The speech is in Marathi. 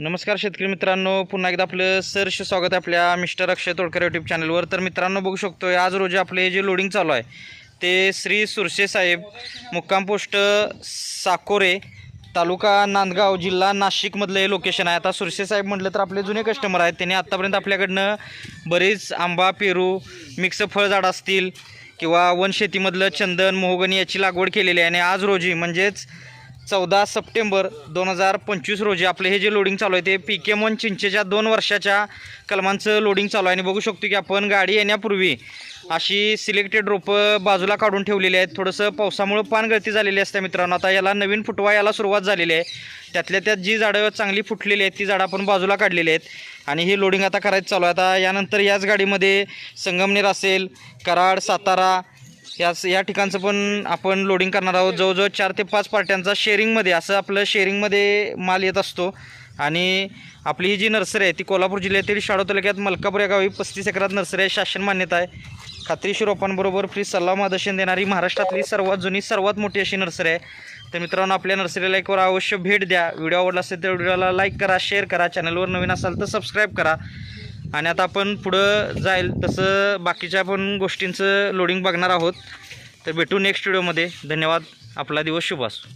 नमस्कार शेतकरी मित्रांनो पुन्हा एकदा आपलं सरश स्वागत आहे आपल्या मिस्टर अक्षय तोडकर यूट्यूब चॅनलवर तर मित्रांनो बघू शकतोय आज रोजी आपले जे लोडिंग चालू आहे ते श्री सुरशे साहेब मुक्काम पोस्ट साकोरे तालुका नांदगाव जिल्हा नाशिकमधलं हे लोकेशन आहे. आता सुरशे साहेब म्हटलं तर आपले जुने कस्टमर आहेत. त्यांनी आत्तापर्यंत आपल्याकडनं बरेच आंबा पेरू मिक्स फळझाड असतील किंवा वनशेतीमधलं चंदन मोहगणी याची लागवड केलेली आहे. आणि आज रोजी म्हणजेच चौदा सप्टेंबर दोन हजार पंचवीस रोजी आपले हे जे लोडिंग चालू आहे ते पी के वन चिंचेच्या दोन वर्षाच्या कलमांचं लोडिंग चालू आहे. आणि बघू शकतो की आपण गाडी येण्यापूर्वी अशी सिलेक्टेड रोपं बाजूला काढून ठेवलेली आहेत. थोडंसं पावसामुळं पानगळती झालेली असते मित्रांनो. आता याला नवीन फुटवा याला सुरुवात झालेली आहे. त्यातल्या त्यात जी झाडं चांगली फुटलेली आहेत ती झाडं आपण बाजूला काढलेली आहेत. आणि हे लोडिंग आता करायचं चालू आहे. आता यानंतर याच गाडीमध्ये संगमनेर असेल कराड सातारा याच या ठिकाणचं पण आपण लोडिंग करणार आहोत. जवळजवळ चार ते पाच पार्ट्यांचा शेअरिंगमध्ये असं आपलं शेअरिंगमध्ये माल येत असतो. आणि आपली ही जी नर्सरी आहे ती कोल्हापूर जिल्ह्यातील शाळो तालुक्यात मलकापूर या गावी पस्तीस एकरात नर्सरी आहे. शासन मान्यता आहे. खात्रीशी रोपांबरोबर फ्री सल्ला मार्गदर्शन देणारी महाराष्ट्रातली सर्वात जुनी सर्वात मोठी अशी नर्सरी आहे. तर मित्रांनो आपल्या नर्सरीला एकवर अवश्य भेट द्या. व्हिडिओ आवडला असेल तर व्हिडिओला लाईक करा शेअर करा. चॅनलवर नवीन असाल तर सबस्क्राईब करा. आणि आता आपण पुढं जाईल. तसं बाकीच्या पण गोष्टींचं लोडिंग बघणार आहोत. तर भेटू नेक्स्ट व्हिडिओमध्ये धन्यवाद. आपला दिवस शुभ असो.